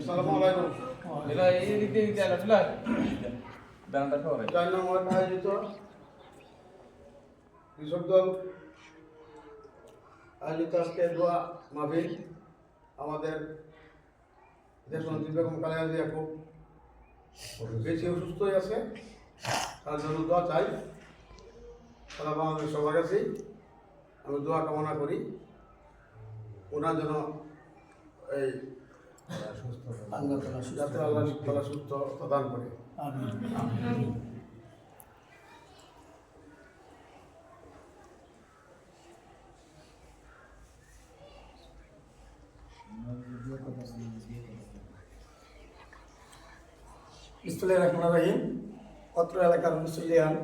এই দিক দিয়ে দিতে আসলে ব্যানারটা সরে চার নম্বর আয়োজিত কৃষক দল আয়োজিত আজকে দোয়া মাহফিল আমাদের দেশমন্ত্রী বেগম কালিয়া জিয়া খুব বেশি অসুস্থই আছে তার জন্য দোয়া চাই সারা বাংলাদেশ সবার কাছেই আমি দোয়া কামনা করি ওনার জন্য এই অত্র এলাকার মুসলিয়ান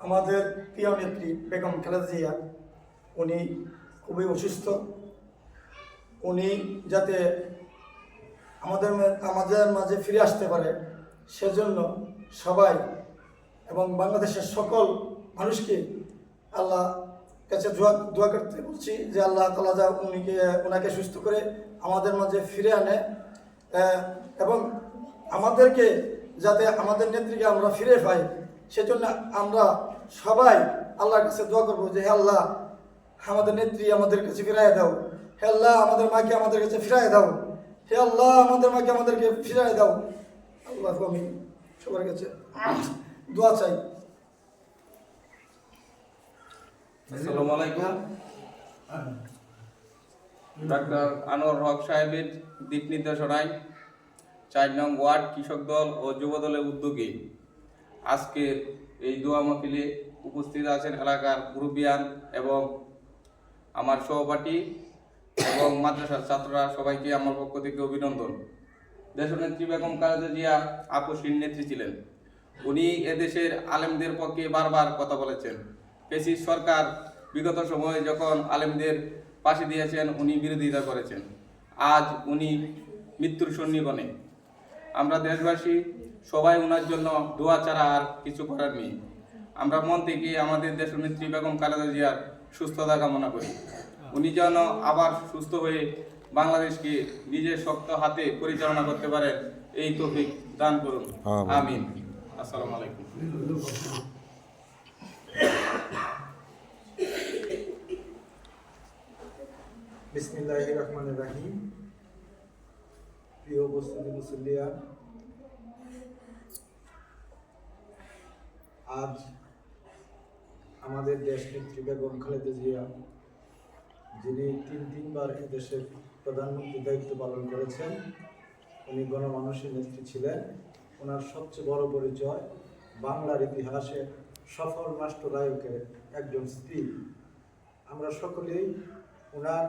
আমাদের প্রিয় নেত্রী বেগম খালেদা জিয়া উনি খুবই অসুস্থ। উনি যাতে আমাদের আমাদের মাঝে ফিরে আসতে পারে। সেজন্য সবাই এবং বাংলাদেশের সকল মানুষকে আল্লাহ কাছে দোয়া দোয়া করতে বলছি যে আল্লাহ তালা যা উনিকে ওনাকে সুস্থ করে আমাদের মাঝে ফিরে আনে। এবং আমাদেরকে যাতে আমাদের নেত্রীকে আমরা ফিরে পাই, সেজন্য আমরা সবাই আল্লাহর কাছে দোয়া করব যে, হে আল্লাহ, আমাদের নেত্রী আমাদের কাছে ফিরাই দাও। হে আল্লাহ, আমাদের মাকে আমাদের কাছে ফিরাই দাও। হে আল্লাহ, আমাদের মাকে আমাদেরকে ফিরাই দাও। আল্লাহ আমি সবার কাছে দোয়া চাই। আসসালামু আলাইকুম। ডাক্তার আনোয়ার হক সাহেবের দিক নির্দেশনায় চার নং ওয়ার্ড কৃষক দল ও যুব দলের উদ্যোগে আজকে এই দোয়া মাহফিলে উপস্থিত আছেন এলাকার মুরব্বিয়ান এবং আমার সহপাঠী এবং মাদ্রাসার ছাত্ররা সবাইকে আমার পক্ষ থেকে অভিনন্দন। দেশনেত্রী বেগম খালেদা জিয়া আপসীন নেত্রী ছিলেন। উনি এদেশের আলেমদের পক্ষে বারবার কথা বলেছেন। পেসিস সরকার বিগত সময়ে যখন আলেমদের পাশে দিয়েছেন, উনি বিরোধিতা করেছেন। আজ উনি মৃত্যুর সন্নিবনে। আমরা দেশবাসী সবাই ওনার জন্য দোয়া ছাড়া আর কিছু করার নেই। আমরা মন থেকে আমাদের দেশনেত্রী বেগম খালেদা জিয়ার সুস্থতা কামনা করি। উনি যেন আবার সুস্থ হয়ে বাংলাদেশকে নিজের শক্ত হাতে পরিচালনা করতে পারেন এই তৌফিক দান করুন। আমিন। আসসালামু আলাইকুম। বিসমিল্লাহ রহমান রাহিম। প্রিয় উপস্থিতি মুসল্লিয়া আজ আমাদের দেশ নেত্রী বেগম খালেদা জিয়া যিনি তিন তিনবার দেশের প্রধানমন্ত্রীর দায়িত্ব পালন করেছেন, উনি গণমানুষের নেত্রী ছিলেন। ওনার সবচেয়ে বড় পরিচয় বাংলার ইতিহাসে সফল রাষ্ট্রনায়কের একজন স্ত্রী। আমরা সকলেই ওনার